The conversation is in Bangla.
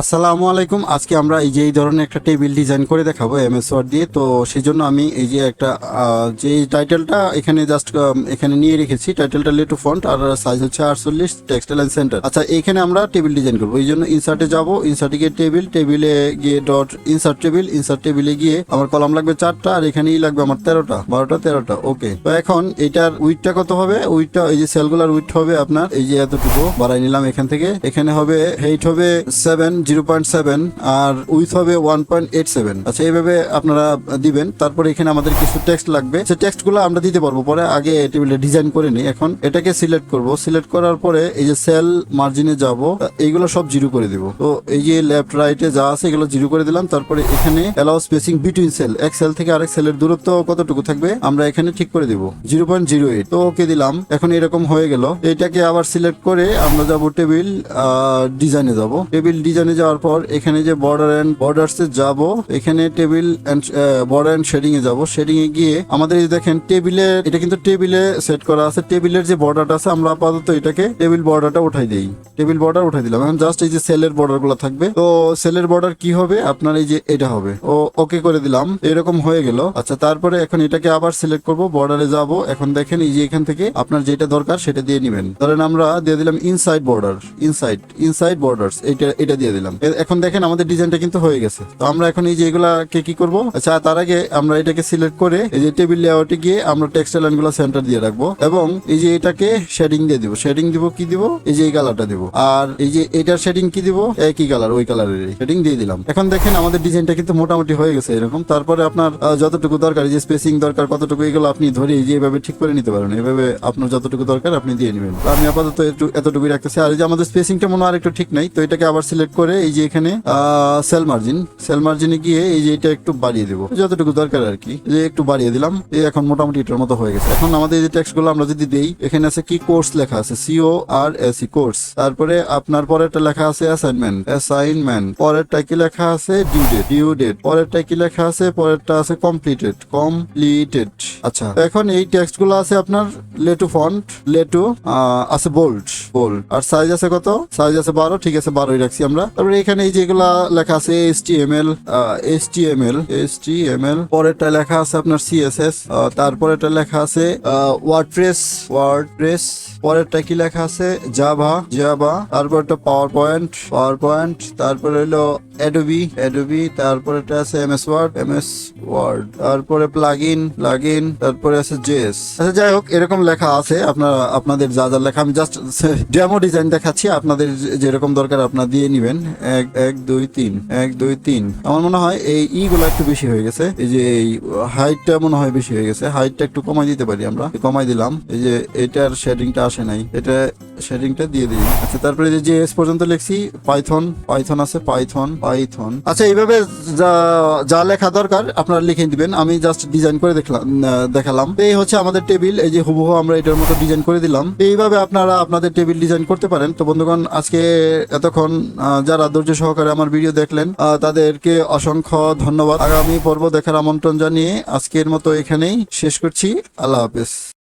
আসসালামু আলাইকুম। আজকে আমরা এই যে এই ধরনের একটা টেবিল ডিজাইন করে দেখাবো এমএস ওয়ার্ড দিয়ে। তো সেই জন্য আমি এই যে একটা যে টাইটেলটা এখানে জাস্ট এখানে নিয়ে রেখেছি টাইটেলটা লেটু ফন্ট আর সাইজ হচ্ছে আটচল্লিশ টেক্সটাইল অ্যান্ড সেন্টার আচ্ছা এখানে আমরা টেবিল ডিজাইন করব। এই জন্য ইনসার্টে যাব। ইনসার্টে গিয়ে টেবিল টেবিলে গিয়ে ডট ইনসার্ট টেবিল ইনসার্ট টেবিলে গিয়ে আমার কলাম লাগবে চারটা আর এখানেই লাগবে আমার তেরোটা, বারোটা, তেরোটা। ওকে তো এখন এটার উইথটা কত হবে? উইথটা এই যে সেলগুলার উইথ হবে আপনার, এই যে এতটুকু, বাড়াই নিলাম এখান থেকে। এখানে হবে হেইট হবে সেভেন জিরো পয়েন্ট সেভেন আর উইথ হবে ওয়ান পয়েন্ট এইট সেভেন। আচ্ছা এইভাবে আপনারা দিবেন। তারপরে এখানে আমাদের কিছু টেক্সট লাগবে। সে টেক্সটগুলো আমরা দিতে পারব। পরে আগে টেবিলে ডিজাইন করে নিই। এখন এটাকে সিলেক্ট করব। সিলেক্ট করার পরে এই যে সেল, মার্জিনে যাব, এইগুলো সব জিরো করে দিব। তো এই যে লেফট রাইটে যা আছে এগুলো জিরো করে দিলাম। তারপরে এখানে অ্যালাউ স্পেসিং বিটুইন সেল। এক সেল থেকে আরেক সেলের দূরত্ব কতটুকু থাকবে আমরা এখানে ঠিক করে দিব। Zero point zero eight. তো ওকে দিলাম। এখন এরকম হয়ে গেল। এটাকে আবার সিলেক্ট করে আমরা যাব টেবিল ডিজাইনে যাব। টেবিল, ডিজাইনে যাওয়ার পর এখানে যে বর্ডার বর্ডার্স এ যাব, এখানে টেবিল বর্ডার এন্ড শেডিং এ যাব। শেডিং এ গিয়ে আমাদের দেখেন টেবিলে এটা কিন্তু টেবিলে সেট করা আছে। টেবিলের যে বর্ডারটা আছে, আমরা আপাতত এটাকে টেবিল বর্ডারটা উঠাই দেই। টেবিল বর্ডার উঠাই দিলাম। এখন জাস্ট এই যে সেলের বর্ডারগুলো থাকবে। তো সেলের বর্ডার কি হবে? আপনার এই যে এটা হবে। ও ওকে করে দিলাম। এরকম হয়ে গেল। আচ্ছা তারপরে এখন এটাকে আবার সিলেক্ট করব। বর্ডারে যাব। এখন দেখেন এই যে এখান থেকে আপনার যেটা দরকার সেটা দিয়ে নেবেন। ধরেন আমরা দিয়ে দিলাম inside border inside inside borders এটা এটা দিয়ে দিলাম। এ- এখন দেখেন আমাদের ডিজাইনটা কিন্তু হয়ে গেছে। তো আমরা এখন এই যে এগুলাকে কি করব? আচ্ছা তার আগে আমরা এটাকে সিলেক্ট করে এই যে টেবিল লেআউটে গিয়ে আমরা টেক্সটাইল লাইনগুলো সেন্টার দিয়ে রাখব এবং এই যে এটাকে শেডিং দিয়ে দিব। শেডিং দিব কি দিব? এই যে এই কালারটা দিব। আর এই যে এটার শেডিং কি দিব? একই কালার ওই কালারের শেডিং দিয়ে দিলাম। এখন দেখেন আমাদের ডিজাইনটা কিন্তু মোটামুটি হয়ে গেছে এরকম। তারপরে আপনার যতটুকু দরকার যে স্পেসিং দরকার, কতটুকু এগুলো আপনি ধরে এই যে এভাবে ঠিক করে নিতে পারেন। এভাবে আপনার যতটুকু দরকার আপনি দিয়ে নেবেন। আমি আপাতত এতটুকুই রাখতেছি। আর এই যে আমাদের স্পেসিংটা মনে হয় আর একটু ঠিক নাই, তো এটাকে আবার সিলেক্ট করে এই যে এখানে সেল মার্জিন সেল মার্জিনে গিয়ে এই যে এটা একটু বাড়িয়ে দেবো। যতটুকু দরকার আর কি। যে একটু বাড়িয়ে দিলাম। এই এখন মোটামুটি এটার মতো হয়ে গেছে। এখন আমাদের যে টেক্সটগুলো আমরা যদি দেই, এখানে আছে কি কোর্স লেখা আছে? C O R S E course তারপরে আপনার পরেরটা লেখা আছে অ্যাসাইনমেন্ট অ্যাসাইনমেন্ট পরেরটা কি লেখা আছে? ডিউ ডেট ডিউ ডেট পরেরটা কি লেখা আছে? পরেরটা আছে কমপ্লিটেড কমপ্লিটেড আচ্ছা এখন এই টেক্সটগুলো আছে আপনার লেটু ফন্ট লেটু আছে বোল্ড বোল্ড। আর সাইজ আছে কত? সাইজ আছে বারো। ঠিক আছে, বারোই রাখছি আমরা। তারপরে এখানে এই যেগুলা লেখা আছে S T M L S T M L S T M L পরেরটা লেখা আছে আপনার সিএসএস তারপরেটা লেখা আছে ওয়ার্ডপ্রেস ওয়ার্ডপ্রেস পরেরটা কি লেখা আছে? জাভা জাভা তারপরটা পাওয়ার পয়েন্ট পাওয়ার পয়েন্ট তারপরে হলো অ্যাডোবি অ্যাডোবি তারপরে এটা আছে এমএস ওয়ার্ড এমএস ওয়ার্ড তারপরে প্লাগইন প্লাগইন তারপরে আছে জেএস আচ্ছা যাই হোক, এরকম লেখা আছে। আপনার, আপনাদের যা যা লেখা, আমি জাস্ট ডেমো ডিজাইন দেখাচ্ছি, আপনাদের যেরকম দরকার আপনার দিয়ে নিবেন। এক এক, দুই, তিন, এক, দুই, তিন। আমার মনে হয় এই ই গুলো একটু বেশি হয়ে গেছে। এই যে এই হাইটটা মনে হয় বেশি হয়ে গেছে। হাইটটা একটু কমাই দিতে পারি আমরা। কমাই দিলাম। এই যে এটার শেডিংটা আসে নাই। এটা শেডিংটা দিয়ে দিই আচ্ছা তারপরে যে এস পর্যন্ত লিখছি পাইথন পাইথন আছে পাইথন পাইথন আচ্ছা এইভাবে যা যা লেখা দরকার, আপনারা লিখে দিবেন। আমি জাস্ট ডিজাইন করে দেখলাম দেখালাম। এই হচ্ছে আমাদের টেবিল। এই যে হুবহু আমরা এটার মতো ডিজাইন করে দিলাম। এইভাবে আপনারা আপনাদের টেবিল ডিজাইন করতে পারেন। তো বন্ধুগণ, আজকে এতক্ষণ যারা ধৈর্য সহকারে আমার ভিডিও দেখলেন তাদেরকে অসংখ্য ধন্যবাদ। আগামী পর্ব দেখার আমন্ত্রণ জানিয়ে আজকের মতো এখানেই শেষ করছি। আল্লাহ হাফেজ।